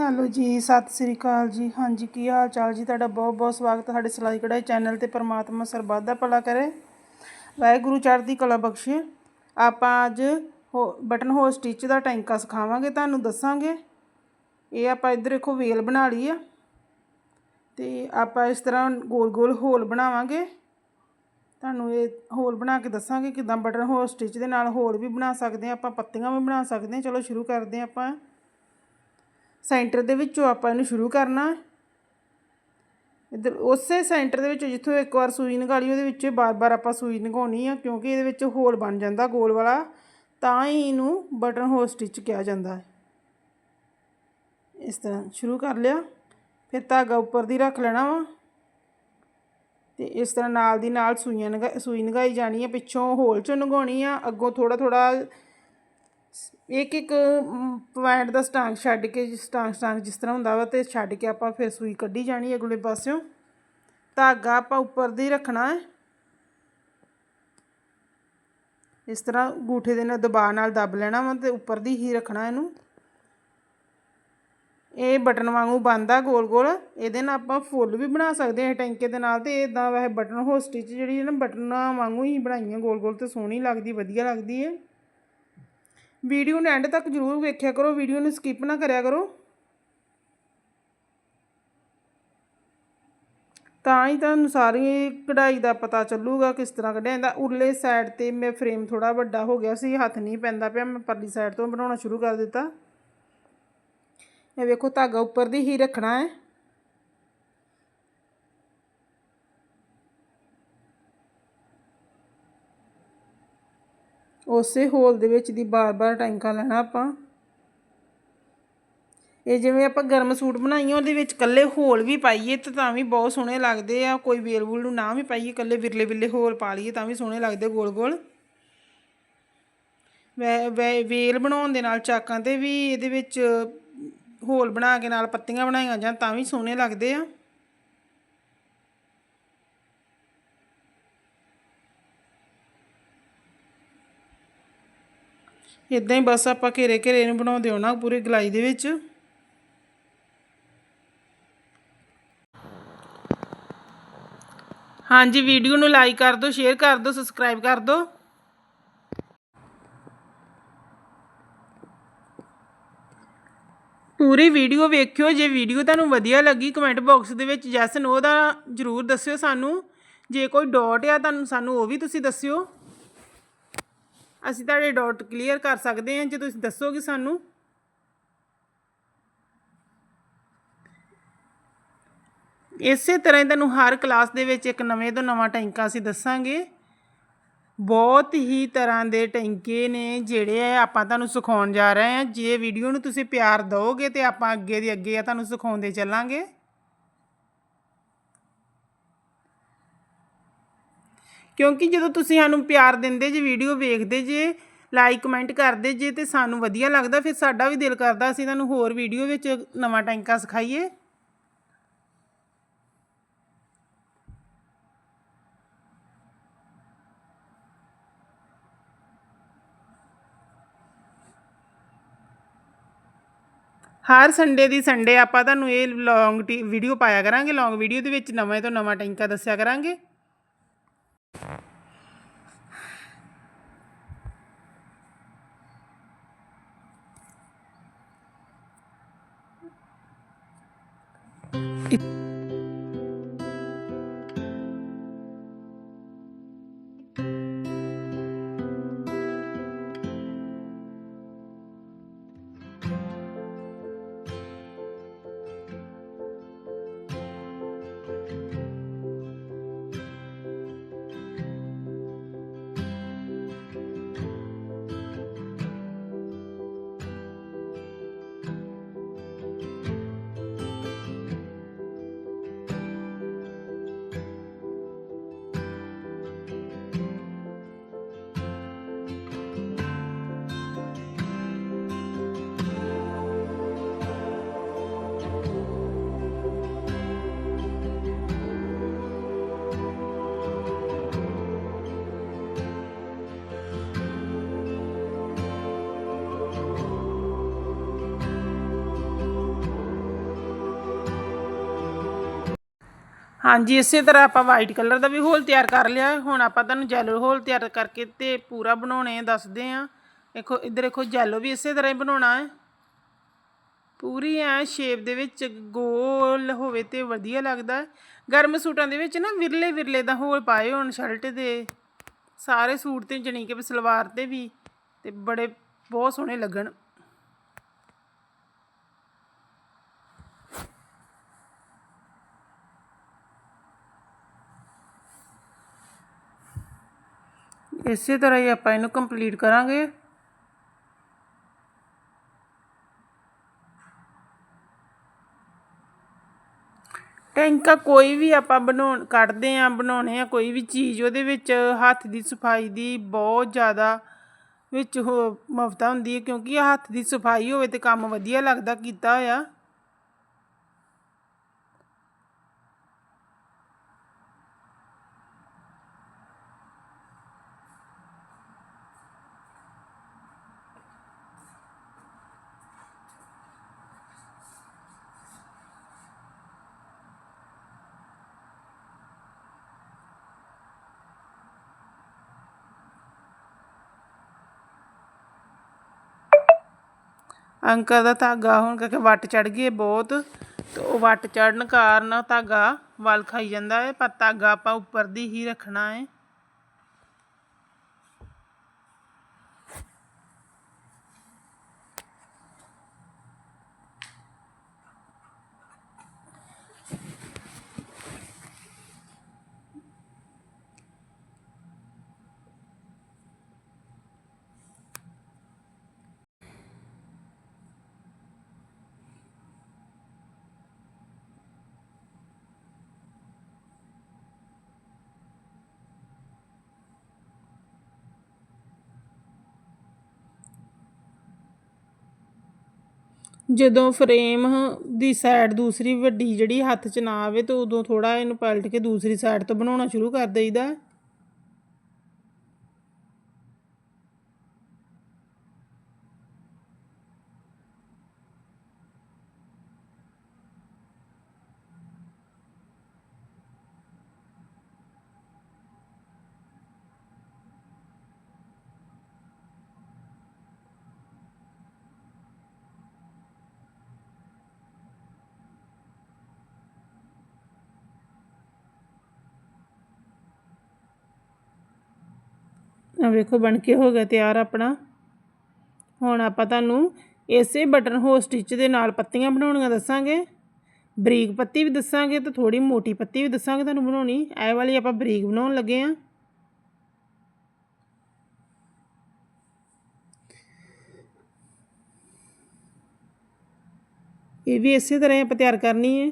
Hello ਜੀ, ਸਤਿ ਸ੍ਰੀ ਅਕਾਲ ਜੀ। ਹਾਂਜੀ, ਕੀ ਹਾਲ ਚਾਲ ਜੀ? ਤੁਹਾਡਾ ਬਹੁਤ ਬਹੁਤ ਸਵਾਗਤ ਹੈ ਸਾਡੇ ਸਿਲਾਈ ਕਢਾਈ ਚੈਨਲ ਤੇ ਪਰਮਾਤਮਾ ਸਰਬੱਤ ਦਾ ਭਲਾ ਕਰੇ। ਵਾਹਿਗੁਰੂ ਚੜ੍ਹਦੀ ਕਲਾ ਬਖਸ਼ੇ। ਆਪਾਂ ਅੱਜ ਹੋ, ਬਟਨ ਹੋਲ ਸਟਿਚ ਦਾ ਟੈਂਕਾ ਸਿਖਾਵਾਂਗੇ, ਤੁਹਾਨੂੰ ਦੱਸਾਂਗੇ। ਇਹ ਆਪਾਂ ਇੱਧਰ ਦੇਖੋ ਵੇਲ ਬਣਾ ਲਈ ਆ। ਤੇ ਆਪਾਂ ਇਸ ਤਰ੍ਹਾਂ ਗੋਲ ਗੋਲ ਹੋਲ ਬਣਾਵਾਂਗੇ। ਤੁਹਾਨੂੰ ਇਹ ਹੋਲ ਬਣਾ ਕੇ ਦੱਸਾਂਗੇ, ਕਿਦਾਂ ਬਟਨ ਹੋਲ ਸਟਿਚ ਦੇ ਨਾਲ ਹੋਲ ਵੀ ਬਣਾ ਸਕਦੇ ਆ ਆਪਾਂ ਪੱਤੀਆਂ ਵੀ ਬਣਾ ਸਕਦੇ ਹਾਂ। ਚਲੋ, ਸ਼ੁਰੂ ਕਰਦੇ ਹਾਂ ਆਪਾਂ। ਸੈਂਟਰ ਦੇ ਵਿੱਚੋਂ ਆਪਾਂ ਇਹਨੂੰ ਸ਼ੁਰੂ ਕਰਨਾ। ਇਧਰ ਉਸੇ ਸੈਂਟਰ ਦੇ ਵਿੱਚ ਜਿੱਥੋਂ ਇੱਕ ਵਾਰ ਸੂਈ ਨਿਕਾਲੀ, ਉਹਦੇ ਵਿੱਚ ਬਾਰ-ਬਾਰ ਆਪਾਂ ਸੂਈ ਨਿਗਾਉਣੀ ਆ, ਕਿਉਂਕਿ ਇਹਦੇ ਵਿੱਚ ਹੋਲ ਬਣ ਜਾਂਦਾ ਗੋਲ ਵਾਲਾ। ਤਾਂ ਹੀ ਇਹਨੂੰ ਬਟਨ ਹੋਲ ਸਟਿਚ ਕਿਹਾ ਜਾਂਦਾ ਹੈ। ਇਸ ਤਰ੍ਹਾਂ ਸ਼ੁਰੂ ਕਰ ਲਿਆ। ਫਿਰ ਧਾਗਾ ਉੱਪਰ ਦੀ ਰੱਖ ਲੈਣਾ ਵਾ। ਤੇ ਇਸ ਤਰ੍ਹਾਂ ਨਾਲ ਦੀ ਨਾਲ ਸੂਈਆਂ ਨਗਾ, ਸੂਈ ਨਗਾਈ ਜਾਣੀ ਹੈ ਪਿੱਛੋਂ ਹੋਲ ਚੋਂ ਨਗਾਉਣੀ ਆ। ਅੱਗੋਂ ਥੋੜਾ ਥੋੜਾ ਇੱਕ ਇੱਕ ਪੁਆਇੰਟ ਦਾ ਸਟਾਂਗ ਛੱਡ ਕੇ ਸਟਾਂਗ ਸਟਾਂਗ ਜਿਸ ਤਰ੍ਹਾਂ ਹੁੰਦਾ ਵਾ ਤੇ ਛੱਡ ਕੇ ਆਪਾਂ ਫਿਰ ਸੂਈ ਕੱਢੀ ਜਾਣੀ ਅਗਲੇ ਪਾਸਿਓਂ। ਧਾਗਾ ਆਪਾਂ ਉੱਪਰ ਦੀ ਰੱਖਣਾ ਹੈ। ਇਸ ਤਰ੍ਹਾਂ ਗੂਠੇ ਦੇ ਨਾਲ ਦਬਾਅ ਨਾਲ ਦੱਬ ਲੈਣਾ ਵਾ ਤੇ ਉੱਪਰ ਦੀ ਹੀ ਰੱਖਣਾ ਇਹਨੂੰ। ਇਹ ਬਟਨ ਵਾਂਗੂ ਬੰਦਾ ਗੋਲ ਗੋਲ ਇਹਦੇ ਨਾਲ ਆਪਾਂ ਫੁੱਲ ਵੀ ਬਣਾ ਸਕਦੇ ਹਾਂ ਟੈਂਕੇ ਦੇ ਨਾਲ ਤੇ ਇਦਾਂ ਵੈਸੇ ਬਟਨ ਹੋ ਸਟਿਚ ਜਿਹੜੀ ਹੈ ਨਾ ਬਟਨਾਂ ਵਾਂਗੂ ਹੀ ਬਣਾਈਆਂ ਗੋਲ ਗੋਲ ਤੇ ਸੋਹਣੀ ਲੱਗਦੀ, ਵਧੀਆ ਲੱਗਦੀ ਹੈ। ਵੀਡੀਓ ਨੂੰ ਐਂਡ ਤੱਕ ਜ਼ਰੂਰ ਵੇਖਿਆ ਕਰੋ, ਵੀਡੀਓ ਨੂੰ ਸਕਿਪ ਨਾ ਕਰਿਆ ਕਰੋ। ਤਾਂ ਹੀ ਤੁਹਾਨੂੰ ਸਾਰੀ ਕਢਾਈ ਦਾ ਪਤਾ ਚੱਲੂਗਾ ਕਿਸ ਤਰ੍ਹਾਂ ਕੱਢਿਆ ਜਾਂਦਾ। ਉਰਲੇ ਸਾਈਡ ਤੇ ਮੈਂ ਫਰੇਮ ਥੋੜਾ ਵੱਡਾ ਹੋ ਗਿਆ ਸੀ, ਹੱਥ ਨਹੀਂ ਪੈਂਦਾ ਪਿਆ, ਮੈਂ ਪਰਲੀ ਸਾਈਡ ਤੋਂ ਬਣਾਉਣਾ ਸ਼ੁਰੂ ਕਰ ਦਿੱਤਾ। ਇਹ ਵੇਖੋ ਧਾਗਾ ਉੱਪਰ ਦੀ ਹੀ ਰੱਖਣਾ ਹੈ। ਉਸੇ ਹੋਲ ਦੇ ਵਿੱਚ ਦੀ ਬਾਰ-ਬਾਰ ਟੈਂਕਾ ਲੈਣਾ ਆਪਾਂ। ਇਹ ਜਿਵੇਂ ਆਪਾਂ ਗਰਮ ਸੂਟ ਬਣਾਈਏ, ਉਹਦੇ ਵਿੱਚ ਕੱਲੇ ਹੋਲ ਵੀ ਪਾਈਏ ਤੇ ਤਾਂ ਵੀ ਬਹੁਤ ਸੋਹਣੇ ਲੱਗਦੇ ਆ। ਕੋਈ ਵੇਲ ਵੂਲ ਨੂੰ ਨਾ ਵੀ ਪਾਈਏ ਕੱਲੇ ਵਿਰਲੇ ਵਿਰਲੇ ਹੋਲ ਪਾ ਲਈਏ ਤਾਂ ਵੀ ਸੋਹਣੇ ਲੱਗਦੇ ਗੋਲ ਗੋਲ। ਵੈ, ਵੇਲ ਬਣਾਉਣ ਦੇ ਨਾਲ ਚਾਕਾਂ ਤੇ ਵੀ ਇਹਦੇ ਵਿੱਚ ਹੋਲ ਬਣਾ ਕੇ ਨਾਲ ਪੱਤੀਆਂ ਬਣਾਈਆਂ ਜਾਂ ਤਾਂ ਵੀ ਸੋਹਣੇ ਲੱਗਦੇ ਆ। ਇਦਾਂ ਹੀ ਬਸ ਆਪਾਂ ਘੇਰੇ ਘੇਰੇ ਨੂੰ ਬਣਾਉਂਦੇ ਹੋਣਾ ਪੂਰੇ ਗਲਾਈ ਦੇ ਵਿੱਚ। ਹਾਂਜੀ, ਵੀਡੀਓ ਨੂੰ ਲਾਈਕ ਕਰ ਦਿਓ, ਸ਼ੇਅਰ ਕਰ ਦਿਓ, ਸਬਸਕ੍ਰਾਈਬ ਕਰ ਦਿਓ। ਪੂਰੀ ਵੀਡੀਓ ਵੇਖਿਓ, ਜੇ ਵੀਡੀਓ ਤੁਹਾਨੂੰ ਵਧੀਆ ਲੱਗੀ, ਕਮੈਂਟ ਬਾਕਸ ਦੇ ਵਿੱਚ ਜੈਸ ਨੋ ਦਾ ਜਰੂਰ ਦੱਸਿਓ ਸਾਨੂੰ। ਜੇ ਕੋਈ ਡਾਟ ਆ, ਤੁਹਾਨੂੰ ਸਾਨੂੰ ਉਹ ਵੀ ਤੁਸੀਂ ਦੱਸਿਓ। ਅਸੀਂ ਤੁਹਾਡੇ ਡਾਟ ਕਲੀਅਰ ਕਰ ਸਕਦੇ ਹਾਂ, ਜੇ ਤੁਸੀਂ ਦੱਸੋਗੇ ਸਾਨੂੰ। ਇਸੇ ਤਰ੍ਹਾਂ ਹੀ ਤੁਹਾਨੂੰ ਹਰ ਕਲਾਸ ਦੇ ਵਿੱਚ ਇੱਕ ਨਵੇਂ ਤੋਂ ਨਵਾਂ ਟੈਂਕਾ ਅਸੀਂ ਦੱਸਾਂਗੇ। ਬਹੁਤ ਹੀ ਤਰ੍ਹਾਂ ਦੇ ਟੈਂਕੇ ਨੇ ਜਿਹੜੇ ਆਪਾਂ ਤੁਹਾਨੂੰ ਸਿਖਾਉਣ ਜਾ ਰਹੇ ਹਾਂ। ਜੇ ਵੀਡੀਓ ਨੂੰ ਤੁਸੀਂ ਪਿਆਰ ਦਿਓਗੇ ਤੇ ਆਪਾਂ ਅੱਗੇ ਦੀ ਅੱਗੇ ਆ ਤੁਹਾਨੂੰ ਸਿਖਾਉਂਦੇ ਚੱਲਾਂਗੇ। ਕਿਉਂਕਿ ਜਦੋਂ ਤੁਸੀਂ ਸਾਨੂੰ ਪਿਆਰ ਦਿੰਦੇ ਜੇ ਵੀਡੀਓ ਵੇਖਦੇ ਜੇ ਲਾਈਕ ਕਮੈਂਟ ਕਰਦੇ ਜੇ ਤੇ ਸਾਨੂੰ ਵਧੀਆ ਲੱਗਦਾ, ਫਿਰ ਸਾਡਾ ਵੀ ਦਿਲ ਕਰਦਾ ਅਸੀਂ ਤੁਹਾਨੂੰ ਹੋਰ ਵੀਡੀਓ ਵਿੱਚ ਨਵਾਂ ਟੈਂਕਾ ਸਿਖਾਈਏ। ਹਰ ਸੰਡੇ ਦੀ ਸੰਡੇ ਆਪਾਂ ਤੁਹਾਨੂੰ ਇਹ ਲੌਂਗ ਵੀਡੀਓ ਪਾਇਆ ਕਰਾਂਗੇ ਲੌਂਗ ਵੀਡੀਓ ਦੇ ਵਿੱਚ ਨਵੇਂ ਤੋਂ ਨਵਾਂ ਟੈਂਕਾ ਦੱਸਿਆ ਕਰਾਂਗੇ। you. ਹਾਂਜੀ, ਇਸੇ ਤਰ੍ਹਾਂ ਆਪਾਂ ਵਾਈਟ ਕਲਰ ਦਾ ਵੀ ਹੋਲ ਤਿਆਰ ਕਰ ਲਿਆ। ਹੁਣ ਆਪਾਂ ਤੁਹਾਨੂੰ ਜੈਲੋ ਹੋਲ ਤਿਆਰ ਕਰਕੇ ਤੇ ਪੂਰਾ ਬਣਾਉਣੇ ਦੱਸਦੇ ਆ। ਦੇਖੋ, ਇੱਧਰ ਦੇਖੋ ਜੈਲੋ ਵੀ ਇਸੇ ਤਰ੍ਹਾਂ ਹੀ ਬਣਾਉਣਾ ਹੈ। ਪੂਰੀ ਐ ਸ਼ੇਪ ਦੇ ਵਿੱਚ ਗੋਲ ਹੋਵੇ ਤੇ ਵਧੀਆ ਲੱਗਦਾ ਗਰਮ ਸੂਟਾਂ ਦੇ ਵਿੱਚ ਨਾ ਵਿਰਲੇ ਵਿਰਲੇ ਦਾ ਹੋਲ ਪਾਏ ਹੋਣ ਸ਼ਰਟ ਦੇ। ਸਾਰੇ ਸੂਟ ਤੇ ਜਣੀ ਕਿ ਸਲਵਾਰ ਤੇ ਵੀ ਤੇ ਬੜੇ ਬਹੁਤ ਸੋਹਣੇ ਲੱਗਣ। ਇਸੇ ਤਰ੍ਹਾਂ ਹੀ ਆਪਾਂ ਇਹਨੂੰ ਕੰਪਲੀਟ ਕਰਾਂਗੇ। ਟੈਂਕਾ ਕੋਈ ਵੀ ਆਪਾਂ ਬਣਾਉਣ, ਕੱਢਦੇ ਆ ਬਣਾਉਣੇ ਆ ਕੋਈ ਵੀ ਚੀਜ਼ ਉਹਦੇ ਵਿੱਚ, ਹੱਥ ਦੀ ਸਫ਼ਾਈ ਦੀ ਬਹੁਤ ਜ਼ਿਆਦਾ ਵਿੱਚ ਉਹ ਮਹੱਤਤਾ ਹੁੰਦੀ ਹੈ ਕਿਉਂਕਿ ਹੱਥ ਦੀ ਸਫ਼ਾਈ ਹੋਵੇ ਤੇ ਕੰਮ ਵਧੀਆ ਲੱਗਦਾ, ਕੀਤਾ ਹੋਇਆ। ਅੰਕਲ ਦਾ ਧਾਗਾ ਹੁਣ ਕਰਕੇ ਵੱਟ ਚੜ ਗਈ ਹੈ ਬਹੁਤ, ਤੇ ਉਹ ਵੱਟ ਚੜਨ ਕਾਰਨ ਧਾਗਾ ਵਲ ਖਾਈ ਜਾਂਦਾ ਹੈ ਪਰ ਧਾਗਾ ਆਪਾਂ ਉੱਪਰ ਦੀ ਹੀ ਰੱਖਣਾ ਹੈ ਜਦੋਂ ਫਰੇਮ ਦੀ ਸਾਈਡ ਦੂਸਰੀ ਵੱਡੀ ਜਿਹੜੀ ਹੱਥ 'ਚ ਨਾ ਆਵੇ ਤਾਂ ਉਦੋਂ ਥੋੜ੍ਹਾ ਇਹਨੂੰ ਪਲਟ ਕੇ ਦੂਸਰੀ ਸਾਈਡ ਤੋਂ ਬਣਾਉਣਾ ਸ਼ੁਰੂ ਕਰ ਦੇਈਦਾ। ਆ ਵੇਖੋ ਬਣ ਕੇ ਹੋ ਗਿਆ ਤਿਆਰ ਆਪਣਾ। ਹੁਣ ਆਪਾਂ ਤੁਹਾਨੂੰ ਇਸੇ ਬਟਨ ਹੋ ਸਟਿਚ ਦੇ ਨਾਲ ਪੱਤੀਆਂ ਬਣਾਉਣੀਆਂ ਦੱਸਾਂਗੇ। ਬਰੀਕ ਪੱਤੀ ਵੀ ਦੱਸਾਂਗੇ ਤੇ ਥੋੜੀ ਮੋਟੀ ਪੱਤੀ ਵੀ ਦੱਸਾਂਗੇ ਤੁਹਾਨੂੰ ਬਣਾਉਣੀ। ਇਹ ਵਾਲੀ ਆਪਾਂ ਬਰੀਕ ਬਣਾਉਣ ਲੱਗੇ ਆ ਇਹ ਵੀ ਇਸੇ ਤਰ੍ਹਾਂ ਹੀ ਆਪਾਂ ਤਿਆਰ ਕਰਨੀ ਹੈ।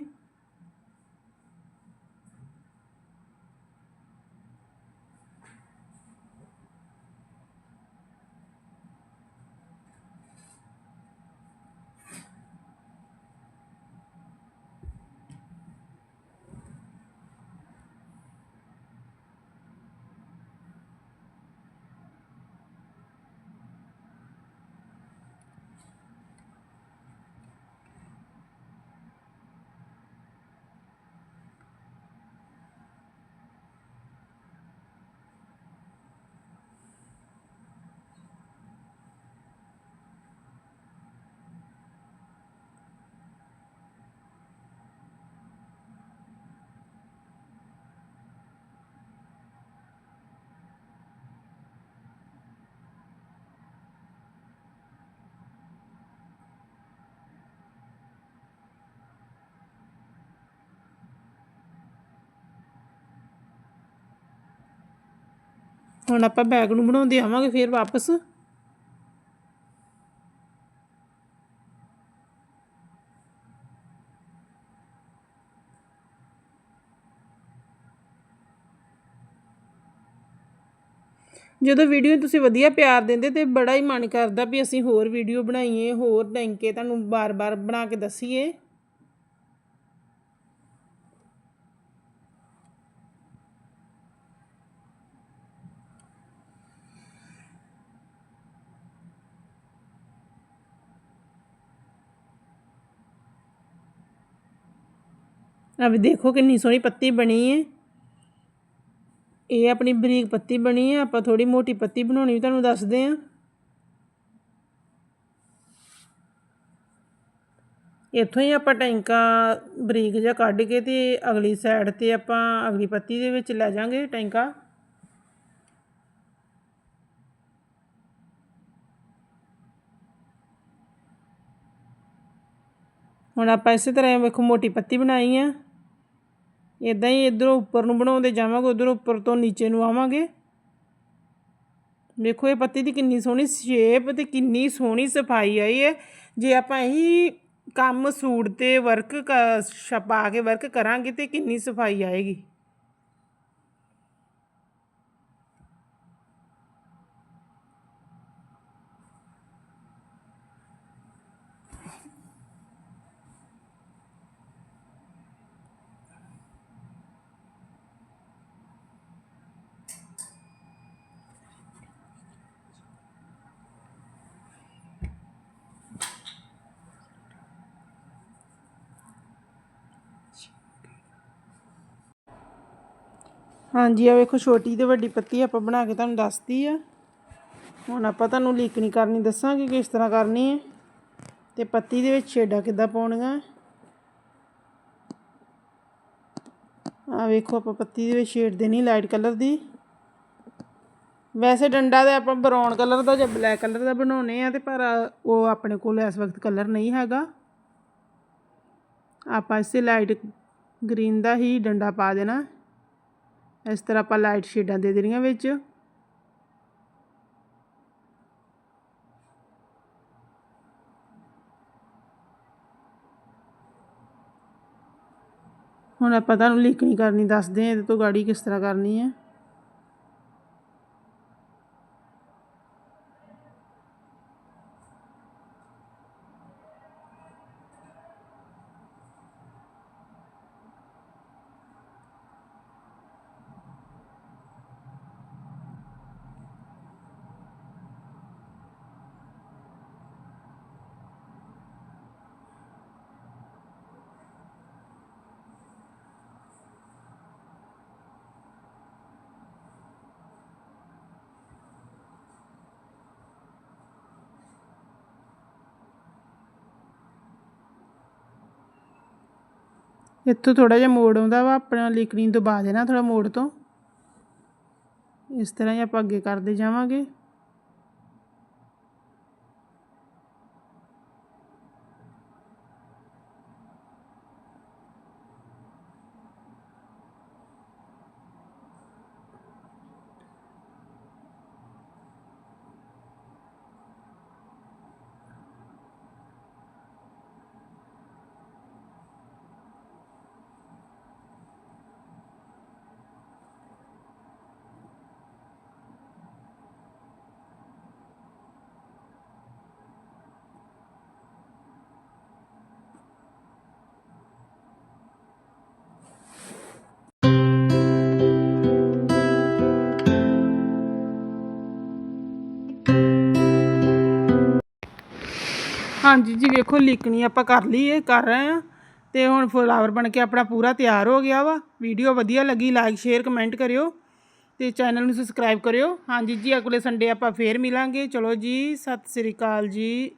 ਹੁਣ ਆਪਾਂ ਬੈਗ ਨੂੰ ਬਣਾਉਂਦੇ ਆਵਾਂਗੇ ਫਿਰ ਵਾਪਸ। ਜਦੋਂ ਵੀਡੀਓ ਤੁਸੀਂ ਵਧੀਆ ਪਿਆਰ ਦਿੰਦੇ ਤੇ ਬੜਾ ਹੀ ਮਨ ਕਰਦਾ ਵੀ ਅਸੀਂ ਹੋਰ ਵੀਡੀਓ ਬਣਾਈਏ, ਹੋਰ ਟੈਂਕੇ ਤੁਹਾਨੂੰ ਬਾਰ-ਬਾਰ ਬਣਾ ਕੇ ਦਸੀਏ। ਆ ਵੀ ਦੇਖੋ ਕਿੰਨੀ ਸੋਹਣੀ ਪੱਤੀ ਬਣੀ ਹੈ ਇਹ ਆਪਣੀ ਬਰੀਕ ਪੱਤੀ ਬਣੀ ਹੈ ਆਪਾਂ ਥੋੜੀ ਮੋਟੀ ਪੱਤੀ ਬਣਾਉਣੀ ਵੀ ਤੁਹਾਨੂੰ ਦੱਸਦੇ ਹਾਂ ਇੱਥੋਂ ਹੀ ਆਪਾਂ ਟੈਂਕਾ ਬਰੀਕ ਜਿਹਾ ਕੱਢ ਕੇ ਤੇ ਅਗਲੀ ਸਾਈਡ ਤੇ ਆਪਾਂ ਅਗਲੀ ਪੱਤੀ ਦੇ ਵਿੱਚ ਲੈ ਜਾਾਂਗੇ ਟੈਂਕਾ। ਹੁਣ ਆਪਾਂ ਇਸੇ ਤਰ੍ਹਾਂ ਵੇਖੋ ਮੋਟੀ ਪੱਤੀ ਬਣਾਈ ਆ। ਇਦਾਂ ਹੀ ਇਧਰੋਂ ਉੱਪਰ ਨੂੰ ਬਣਾਉਂਦੇ ਜਾਵਾਂਗੇ, ਉਧਰੋਂ ਉੱਪਰ ਤੋਂ ਨੀਚੇ ਨੂੰ ਆਵਾਂਗੇ। ਵੇਖੋ ਇਹ ਪੱਤੀ ਦੀ ਕਿੰਨੀ ਸੋਹਣੀ ਸ਼ੇਪ ਤੇ ਕਿੰਨੀ ਸੋਹਣੀ ਸਫ਼ਾਈ ਆਈ ਹੈ ਜੇ ਆਪਾਂ ਇਹੀ ਕੰਮ ਸੂਟ ਤੇ ਵਰਕ ਛਪਾ ਕੇ ਵਰਕ ਕਰਾਂਗੇ ਤੇ ਕਿੰਨੀ ਸਫ਼ਾਈ ਆਏਗੀ। ਹਾਂਜੀ ਆ ਵੇਖੋ ਛੋਟੀ ਤੇ ਵੱਡੀ ਪੱਤੀ ਆਪਾਂ ਬਣਾ ਕੇ ਤੁਹਾਨੂੰ ਦੱਸਦੀ ਆ। ਹੁਣ ਆਪਾਂ ਤੁਹਾਨੂੰ ਲੀਕਣੀ ਕਰਨੀ, ਦੱਸਾਂਗੇ ਕਿਸ ਤਰ੍ਹਾਂ ਕਰਨੀ ਹੈ ਤੇ ਪੱਤੀ ਦੇ ਵਿੱਚ ਛੇਡਾ ਕਿੱਦਾਂ ਪਾਉਣੀਆਂ? ਆ ਵੇਖੋ ਆਪਾਂ ਪੱਤੀ ਦੇ ਵਿੱਚ ਸ਼ੇਡ ਦੇਣੀ ਲਾਈਟ ਕਲਰ ਦੀ। ਵੈਸੇ ਡੰਡਾ ਤੇ ਆਪਾਂ ਬਰਾਊਨ ਕਲਰ ਦਾ ਜਾਂ ਬਲੈਕ ਕਲਰ ਦਾ ਬਣਾਉਨੇ ਆ ਤੇ ਪਰ ਉਹ ਆਪਣੇ ਕੋਲ ਇਸ ਵਕਤ ਕਲਰ ਨਹੀਂ ਹੈਗਾ। ਆਪਾਂ ਇਸੇ ਲਾਈਟ ਗ੍ਰੀਨ ਦਾ ਹੀ ਡੰਡਾ ਪਾ ਦੇਣਾ। ਇਸ ਤਰ੍ਹਾਂ ਆਪਾਂ ਲਾਈਟ ਸ਼ੇਡਾਂ ਦੇ ਦੇਣੀਆਂ ਵਿੱਚ। ਹੁਣ ਆਪਾਂ ਤੁਹਾਨੂੰ ਲਿਖਣੀ ਕਰਨੀ, ਦੱਸਦੇ ਹਾਂ ਇਹਦੇ ਤੋਂ ਗਾੜੀ ਕਿਸ ਤਰ੍ਹਾਂ ਕਰਨੀ ਹੈ। ਇੱਥੋਂ ਥੋੜ੍ਹਾ ਜਿਹਾ ਮੋੜ ਆਉਂਦਾ ਵਾ, ਆਪਣਾ ਲਿਕਣੀ ਦਬਾ ਦੇਣਾ ਥੋੜ੍ਹਾ ਮੋੜ ਤੋਂ। ਇਸ ਤਰ੍ਹਾਂ ਹੀ ਆਪਾਂ ਅੱਗੇ ਕਰਦੇ ਜਾਵਾਂਗੇ। ਹਾਂਜੀ, ਜੀ ਵੇਖੋ, ਲਿਕਣੀ ਆਪਾਂ ਕਰ ਲਈ, ਇਹ ਕਰ ਰਹੇ ਆ ਤੇ ਹੁਣ ਫਲਾਵਰ ਬਣ ਕੇ ਆਪਣਾ ਪੂਰਾ ਤਿਆਰ ਹੋ ਗਿਆ ਵਾ। ਵੀਡੀਓ ਵਧੀਆ ਲੱਗੀ ਲਾਈਕ ਸ਼ੇਅਰ ਕਮੈਂਟ ਕਰਿਓ। ਤੇ ਚੈਨਲ ਨੂੰ ਸਬਸਕ੍ਰਾਈਬ ਕਰਿਓ। ਹਾਂਜੀ ਜੀ, ਅਗਲੇ ਸੰਡੇ ਆਪਾਂ ਫੇਰ ਮਿਲਾਂਗੇ। ਚਲੋ ਜੀ, ਸਤਿ ਸ੍ਰੀ ਅਕਾਲ ਜੀ।